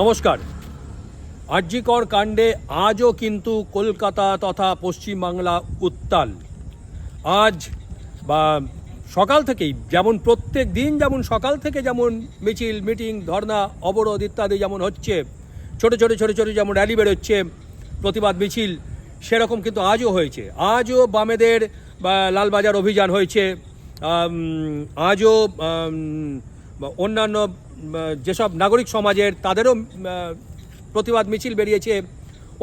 নমস্কার। আর্যিকর কাণ্ডে আজও কিন্তু কলকাতা তথা পশ্চিমবাংলা উত্তাল। আজ বা সকাল থেকেই যেমন প্রত্যেক দিন যেমন সকাল থেকে যেমন মিছিল, মিটিং ধর্না অবরোধ ইত্যাদি যেমন হচ্ছে, ছোট ছোট ছোট ছোট যেমন র্যালি বেরোচ্ছে, প্রতিবাদ মিছিল, সেরকম কিন্তু আজও হয়েছে। আজও বামেদের লালবাজার অভিযান হয়েছে। আজও অন্যান্য যেসব নাগরিক সমাজের, তাদেরও প্রতিবাদ মিছিল বেরিয়েছে,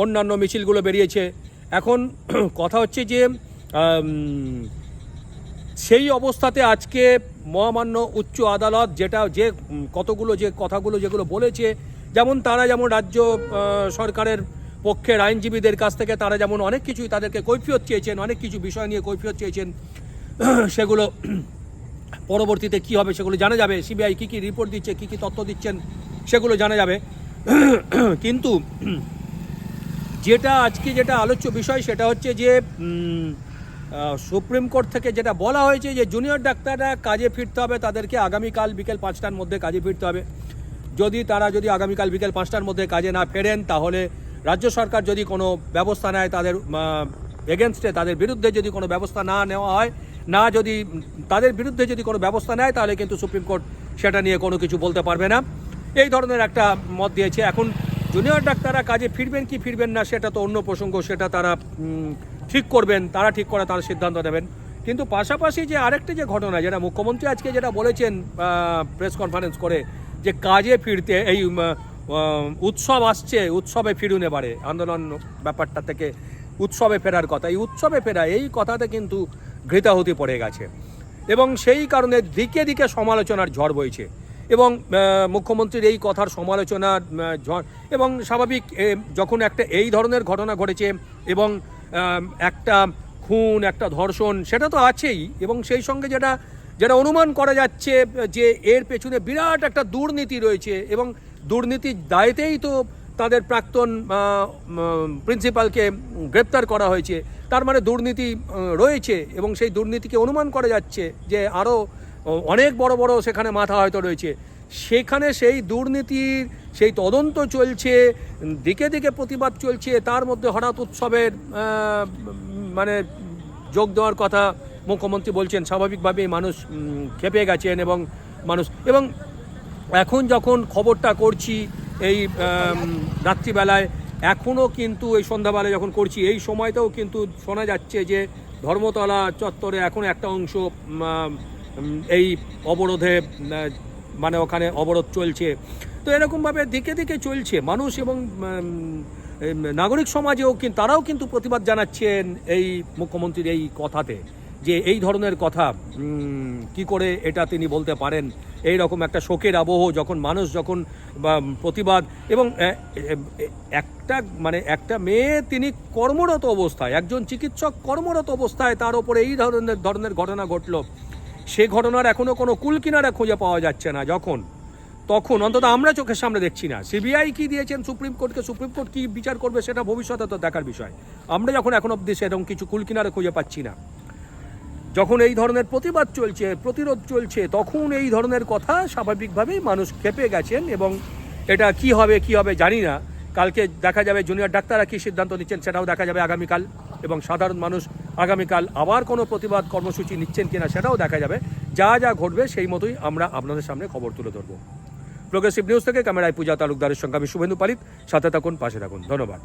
অন্যান্য মিছিলগুলো বেরিয়েছে। এখন কথা হচ্ছে যে সেই অবস্থাতে আজকে মহামান্য উচ্চ আদালত যেটা, যে কতগুলো যে, কথাগুলো যেগুলো বলেছে, যেমন তারা যেমন রাজ্য সরকারের পক্ষের আইনজীবীদের কাছ থেকে তারা যেমন অনেক কিছুই তাদেরকে কৈফিয়ত চেয়েছেন, অনেক কিছু বিষয় নিয়ে কৈফিয়ত চেয়েছেন, সেগুলো পরবর্তীতে কি হবে সেগুলো জানা যাবে। সিবিআই কী কী রিপোর্ট দিচ্ছে, কী কী তথ্য দিচ্ছেন সেগুলো জানা যাবে। কিন্তু যেটা আজকে যেটা আলোচ্য বিষয় সেটা হচ্ছে যে সুপ্রিম কোর্ট থেকে যেটা বলা হয়েছে যে জুনিয়র ডাক্তাররা কাজে ফিরতে হবে, তাদেরকে আগামীকাল বিকেল পাঁচটার মধ্যে কাজে ফিরতে হবে। যদি তারা যদি আগামীকাল বিকেল পাঁচটার মধ্যে কাজে না ফেরেন, তাহলে রাজ্য সরকার যদি কোনো ব্যবস্থা নেয় তাদের এগেনস্টে তাদের বিরুদ্ধে যদি কোনো ব্যবস্থা না নেওয়া হয় না যদি তাদের বিরুদ্ধে যদি কোনো ব্যবস্থা নেয়, তাহলে কিন্তু সুপ্রিম কোর্ট সেটা নিয়ে কোনো কিছু বলতে পারবে না। এই ধরনের একটা মত দিয়েছে। এখন জুনিয়র ডাক্তাররা কাজে ফিরবেন কি ফিরবেন না, সেটা তো অন্য প্রসঙ্গ, সেটা তারা ঠিক করবেন, তারা ঠিক করে তারা সিদ্ধান্ত নেবেন। কিন্তু পাশাপাশি যে আরেকটা যে ঘটনা, যেটা মুখ্যমন্ত্রী আজকে যেটা বলেছেন প্রেস কনফারেন্স করে, যে কাজে ফিরতে এই উৎসব আসছে, উৎসবে ফিরুন এবারে। আন্দোলন ব্যাপারটা থেকে উৎসবে ফেরার কথা। এই উৎসবে ফেরা, এই কথাতে কিন্তু ঘৃতাহুতি পড়ে গেছে। এবং সেই কারণে দিকে দিকে সমালোচনার ঝড় বইছে। এবং মুখ্যমন্ত্রীর এই কথার সমালোচনা ঝড়, এবং স্বাভাবিক যখন একটা এই ধরনের ঘটনা ঘটেছে এবং একটা খুন, একটা ধর্ষণ, সেটা তো আছেই। এবং সেই সঙ্গে যেটা যেটা অনুমান করা যাচ্ছে, যে এর পেছনে বিরাট একটা দুর্নীতি রয়েছে। এবং দুর্নীতির দায়তেই তো তাদের প্রাক্তন প্রিন্সিপালকে গ্রেপ্তার করা হয়েছে। তার মানে দুর্নীতি রয়েছে এবং সেই দুর্নীতিকে অনুমান করা যাচ্ছে যে আরও অনেক বড় বড় সেখানে মাথা হয়তো রয়েছে। সেখানে সেই দুর্নীতির সেই তদন্ত চলছে, দিকে দিকে প্রতিবাদ চলছে, তার মধ্যে হঠাৎ উৎসবের মানে যোগ দেওয়ার কথা মুখ্যমন্ত্রী বলছেন, স্বাভাবিকভাবেই মানুষ ক্ষেপে গেছেন এবং মানুষ, এবং এখন যখন খবরটা করছি এই রাত্রিবেলায়। এখনও কিন্তু এই সন্ধ্যাবেলায় যখন করছি, এই সময়তেও কিন্তু শোনা যাচ্ছে যে ধর্মতলা চত্বরে এখন একটা অংশ এই অবরোধে মানে ওখানে অবরোধ চলছে। তো এরকমভাবে দিকে দিকে চলছে। মানুষ এবং নাগরিক সমাজেও কিন্তু, তারাও কিন্তু প্রতিবাদ জানাচ্ছেন এই মুখ্যমন্ত্রীর এই কথাতে। যে এই ধরনের কথা কি করে এটা তিনি বলতে পারেন? এই রকম একটা শোকের আবহ যখন মানুষ যখন প্রতিবাদ এবং একটা মানে একটা মেয়ে তিনি কর্মরত অবস্থায়, একজন চিকিৎসক কর্মরত অবস্থায় তার ওপরে এই ধরনের ধরনের ঘটনা ঘটলো। সে ঘটনার এখনও কোনো কুল কিনারা খুঁজে পাওয়া যাচ্ছে না যখন। তখন অন্তত আমরা চোখের সামনে দেখছি না। সিবিআই কি দিয়েছেন? সুপ্রিম কোর্টকে সুপ্রিম কোর্ট কি বিচার করবে সেটা ভবিষ্যতে তো দেখার বিষয়। আমরা যখন এখন অব্দি সেরকম কিছু কুল কিনারে খুঁজে পাচ্ছি না। যখন এই ধরনের প্রতিবাদ চলছে, প্রতিরোধ চলছে, তখন এই ধরনের কথা স্বাভাবিকভাবেই মানুষ খেপে গেছেন এবং এটা কি হবে কি হবে জানি না। কালকে দেখা যাবে জুনিয়র ডাক্তাররা কী সিদ্ধান্ত নিচ্ছেন সেটাও দেখা যাবে আগামীকাল এবং সাধারণ মানুষ আগামীকাল আবার কোনো প্রতিবাদ কর্মসূচি নিচ্ছেন কিনা সেটাও দেখা যাবে। যা যা ঘটবে সেই মতোই আমরা আপনাদের সামনে খবর তুলে ধরবো। প্রোগ্রেসিভ নিউজ থেকে ক্যামেরায় পূজা তালুকদারের সঙ্গে আমি শুভেন্দু পালিত। সাথে থাকুন, পাশে থাকুন। ধন্যবাদ।